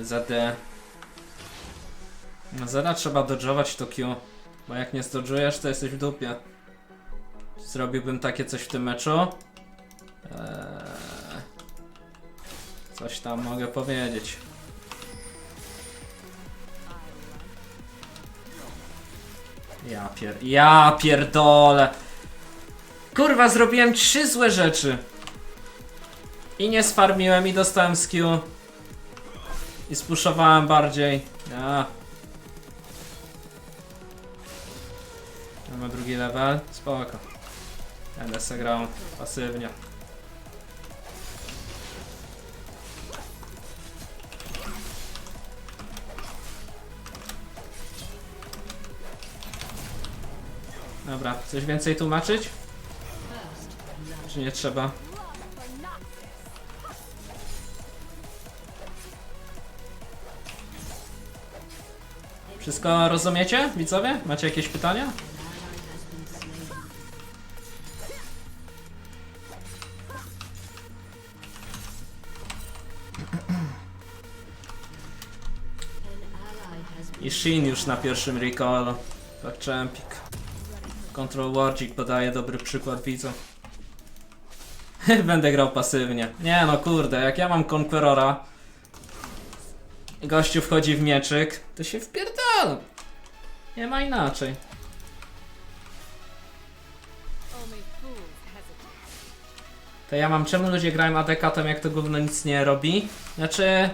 ZD. No Zera trzeba dodżować to Q, bo jak nie zdodżujesz, to jesteś w dupie. Zrobiłbym takie coś w tym meczu. Eee, coś tam mogę powiedzieć. Ja pier... Ja pierdolę! Kurwa, zrobiłem trzy złe rzeczy. I nie sfarmiłem i dostałem skill. I spuszowałem bardziej. Ja. Mamy drugi level. Spoko. Będę se grał pasywnie. Dobra, coś więcej tłumaczyć? Czy nie trzeba? Wszystko rozumiecie, widzowie? Macie jakieś pytania? I Shin już na pierwszym recallu. Tak, Champik. Control Wardzik podaje dobry przykład widzom. Będę grał pasywnie. Nie no kurde, jak ja mam Conquerora i gościu wchodzi w mieczyk, to się wpierdala. Nie ma inaczej. To ja mam, czemu ludzie grają ADK-tem, jak to gówno nic nie robi? Znaczy,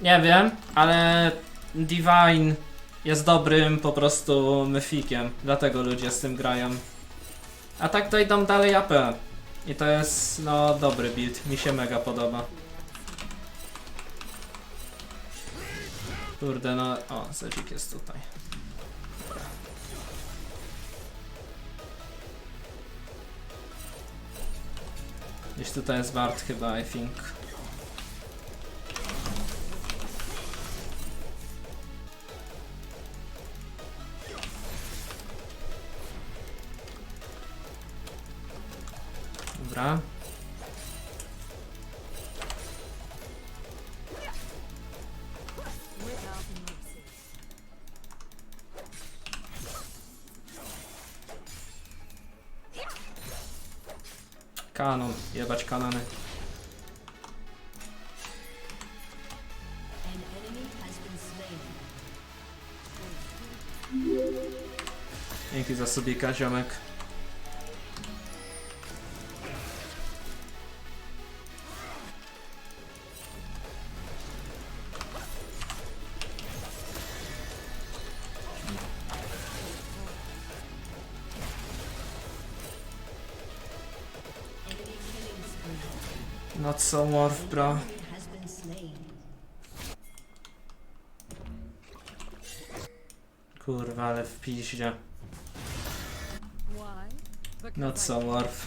nie wiem, ale Divine jest dobrym po prostu myfikiem, dlatego ludzie z tym grają. A tak to idą dalej AP. I to jest, no, dobry build, mi się mega podoba. Kurde, no, o, Zedzik jest tutaj. Gdzieś tutaj jest wart chyba, I think. Kanon, jebać slain. Dzięki za subika, ziomek. Morph, bro? Kurwa, ale w piździe. No co, Morph?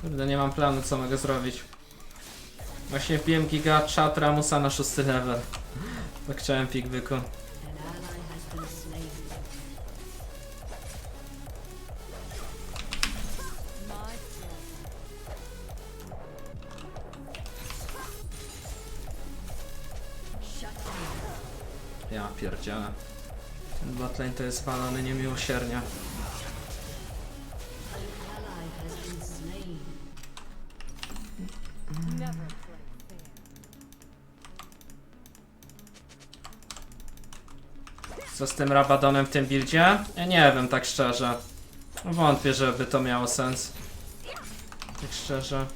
Kurde, nie mam planu, co mogę zrobić. Właśnie wbiłem giga chat Ramusa na szósty level. Tak chciałem pik wyku. An ally has been slain. My pleasure. Shut down. Ja pierdzielę. Ten botlane to jest walony niemiłosiernie. Co z tym Rabadonem w tym buildzie? Ja nie wiem, tak szczerze. Wątpię, żeby to miało sens. Tak szczerze.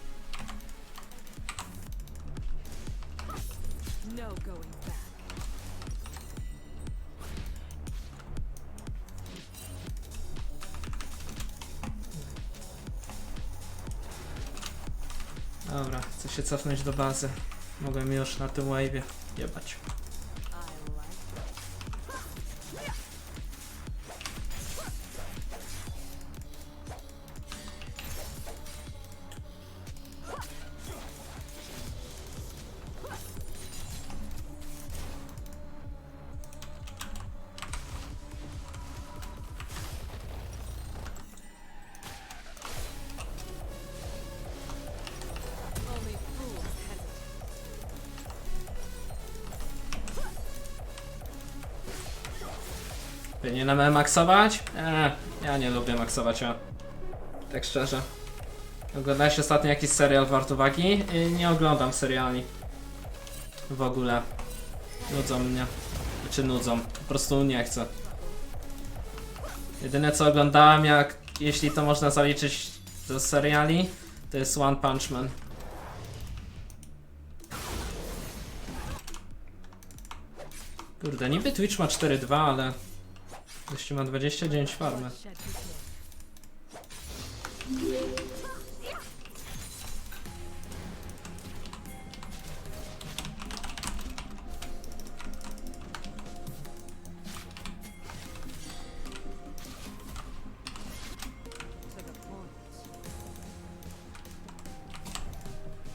Cofnąć do bazy. Mogłem już na tym wave'ie jebać. Powinienem maksować? Eee, ja nie lubię maksować, a. Tak szczerze. Oglądałeś ostatnio jakiś serial wart uwagi? Yy, nie oglądam seriali. W ogóle. Nudzą mnie. Czy nudzą? Po prostu nie chcę. Jedyne co oglądałem, jak jeśli to można zaliczyć do seriali, to jest One Punch Man. Kurde, niby Twitch ma 4.2, ale Gościu ma 29 farmy.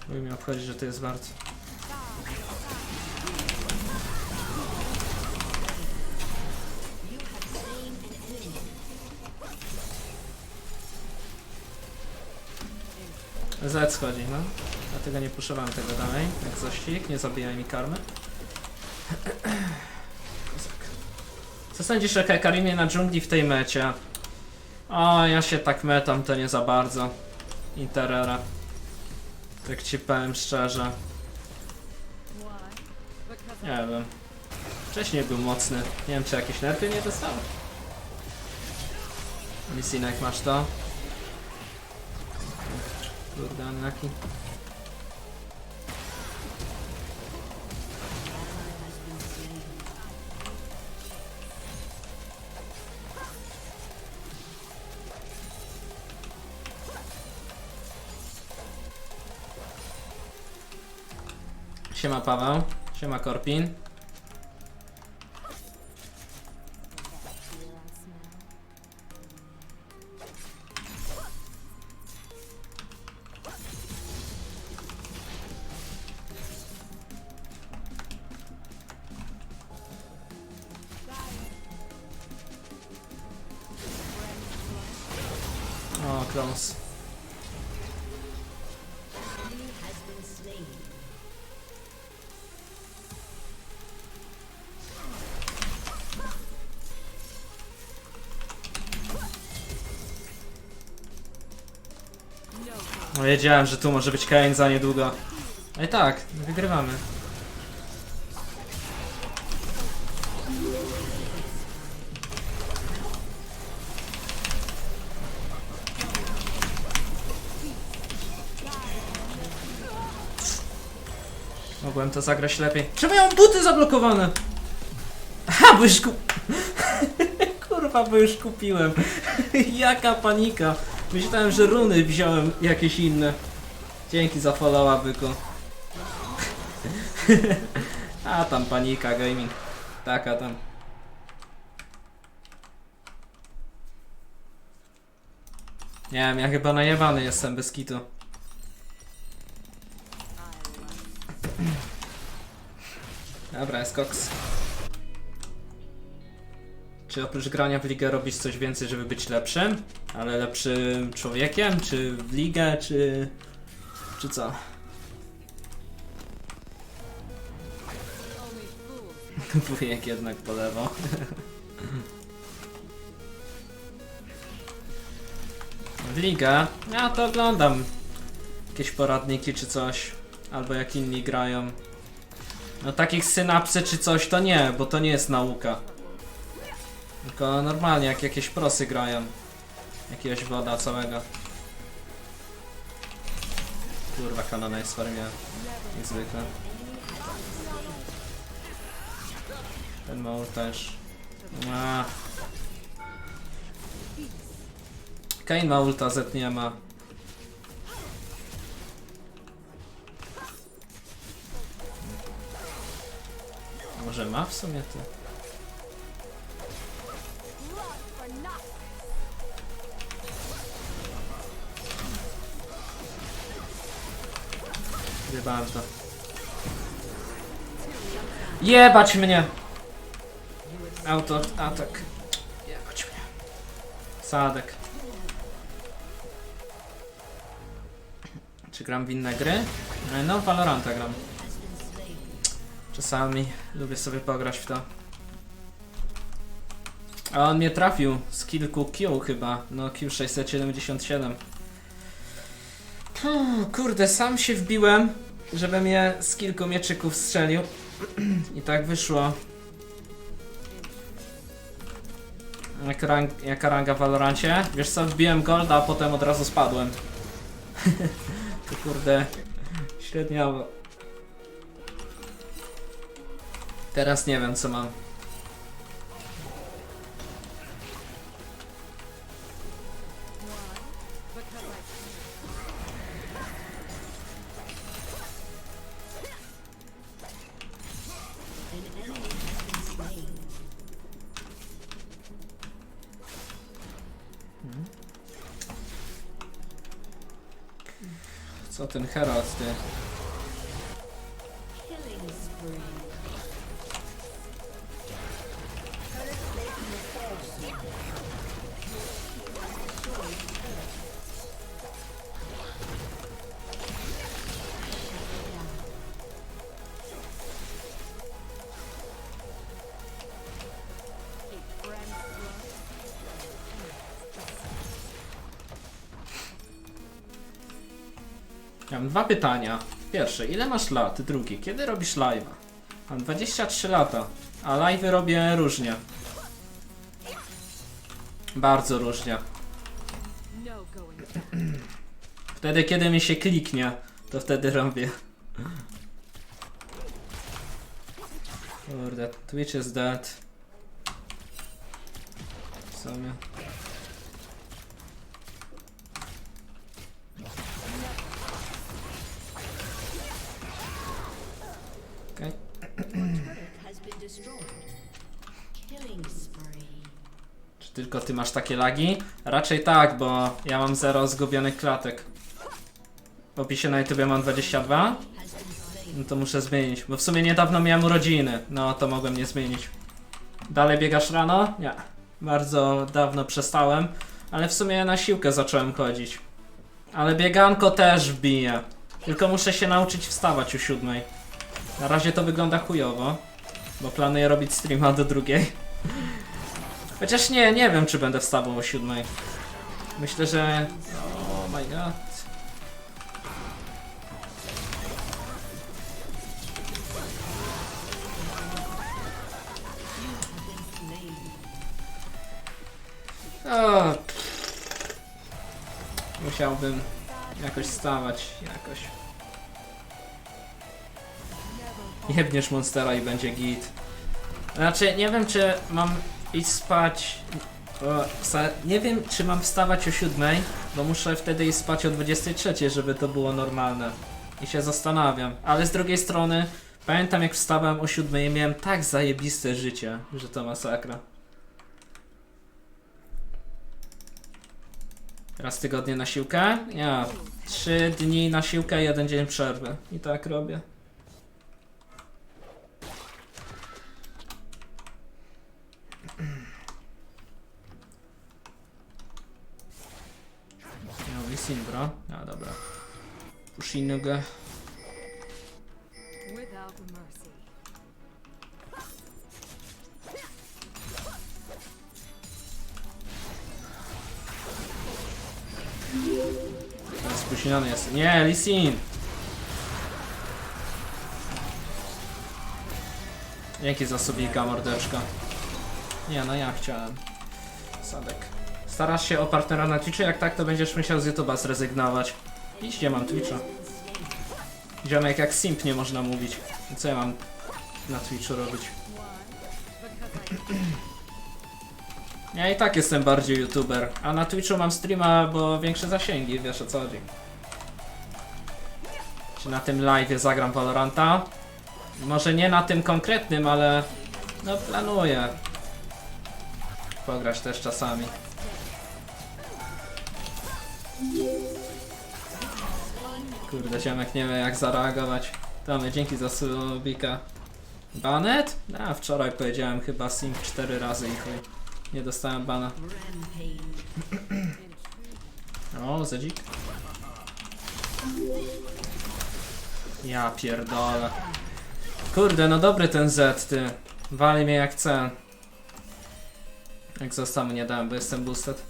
Mój mnie obchodzi, że to jest wart. Z schodzi, no. Dlatego nie puszowałem tego dalej. Jak zościg, nie zabijaj mi karmy. Co sądzisz o Karimie na dżungli w tej mecie? O, ja się tak metam, to nie za bardzo. Interera. Tak ci powiem szczerze. Nie wiem. Wcześniej był mocny. Nie wiem, czy jakieś nerwy nie dostał. Misinek, masz to? Kurde, slain. Siema Paweł. Siema Korpin. No wiedziałem, że tu może być Kane za niedługo. No i tak, wygrywamy. Mogłem to zagrać lepiej. Czemu ja mam buty zablokowane? Aha, bo już kup... Kurwa, bo już kupiłem. Jaka panika. Myślałem, że runy wziąłem jakieś inne. Dzięki za followa, byku. A tam panika gaming. Taka tam. Nie wiem, ja chyba najebany jestem bez kitu. Dobra, jest koks. Czy oprócz grania w ligę robisz coś więcej, żeby być lepszym? Ale lepszym człowiekiem? Czy w ligę? Czy... Czy co? Wujek jednak po lewo. W ligę? Ja to oglądam. Jakieś poradniki czy coś. Albo jak inni grają. No takich synapsy czy coś to nie, bo to nie jest nauka. Tylko normalnie, jak jakieś prosy grają. Jakiegoś woda całego. Kurwa, kanona jest w farmie. Jak zwykle. Ten maul też. A. Kane ma ulta, Z nie ma. Może ma w sumie ty? Gdybałem to. Jebać mnie! Auto, atak. Jebać mnie. Sadek. Czy gram w inne gry? E, No, Valoranta gram. Czasami lubię sobie pograć w to. A on mnie trafił z kilku Q chyba. No, Q677. Hmm, Kurde, sam się wbiłem, żeby mnie z kilku mieczyków strzelił. I tak wyszło. Jak rang, jaka ranga w Valorancie? Wiesz co, wbiłem golda, a potem od razu spadłem. to kurde, średniawo. Teraz nie wiem co mam. Co ten Herald, ty? Mam dwa pytania. Pierwsze, ile masz lat? Drugie, kiedy robisz live'a? Mam 23 lata, a live'y robię różnie. Bardzo różnie. Wtedy, kiedy mi się kliknie, to wtedy robię. Kurde, Twitch is dead. W sumie. Ty masz takie lagi? Raczej tak, bo ja mam zero zgubionych klatek. W opisie na YouTube mam 22. Has been slain. No to muszę zmienić, bo w sumie niedawno miałem urodziny. No to mogłem nie zmienić. Dalej biegasz rano? Nie. Bardzo dawno przestałem, ale w sumie na siłkę zacząłem chodzić. Ale bieganko też bije. Tylko muszę się nauczyć wstawać o siódmej. Na razie to wygląda chujowo, bo planuję robić streama do drugiej. Chociaż nie, nie wiem czy będę wstawał o siódmej. Myślę, że... Oh my god. O, musiałbym jakoś stawać, jakoś. Jebniesz monstera i będzie git. Znaczy, nie wiem czy mam iść spać... Wsta- nie wiem czy mam wstawać o 7, bo muszę wtedy iść spać o 23, żeby to było normalne. I się zastanawiam. Ale z drugiej strony, pamiętam jak wstawałem o 7 i miałem tak zajebiste życie, że to masakra. Raz tygodnie na siłkę? Ja. Trzy dni na siłkę, jeden dzień przerwy. I tak robię. Mercy. Spóźniony jest. Nie, Lisin! Jakie zasobika mordeczka. Nie, no ja chciałem. Sadek. Starasz się o partnera na Twitchu? Jak tak, to będziesz musiał z YouTube'a zrezygnować. Idź, gdzie mam Twitcha. Ziomek jak simp nie można mówić. Co ja mam na Twitchu robić? Ja i tak jestem bardziej YouTuber, a na Twitchu mam streama, bo większe zasięgi, wiesz o co chodzi. Czy na tym live zagram Valoranta? Może nie na tym konkretnym, ale no planuję pograć też czasami. Kurde, ziomek nie wie jak zareagować. Tomy, dzięki za subika. Banet? A, wczoraj powiedziałem chyba Sim 4 razy i chuj. Nie dostałem bana. O, Zedzik. Ja pierdolę. Kurde, no dobry ten Z, ty. Wali mnie jak chce. Jak zostamu nie dałem, bo jestem boosted.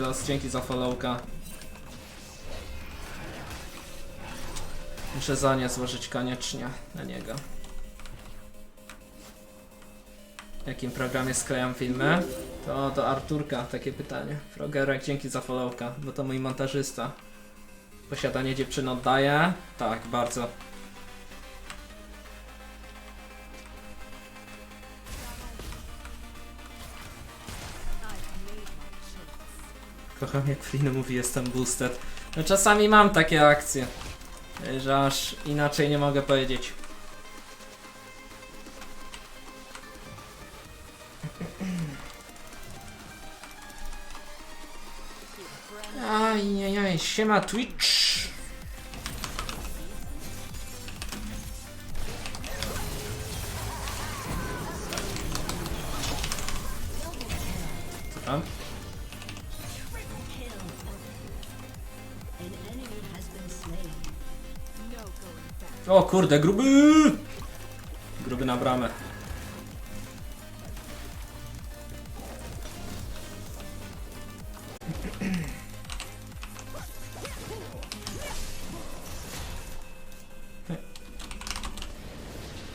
Los, dzięki za followka. Muszę za nie złożyć koniecznie na niego. W jakim programie sklejam filmy? To do Arturka takie pytanie. Frogerek, dzięki za followka, bo to mój montażysta. Posiadanie dziewczyn oddaje? Tak, bardzo. Kocham jak Flynn mówi jestem boosted. No czasami mam takie akcje, że aż inaczej nie mogę powiedzieć. Ajajaj, siema Twitch. Co O kurde, gruby! Gruby na bramę.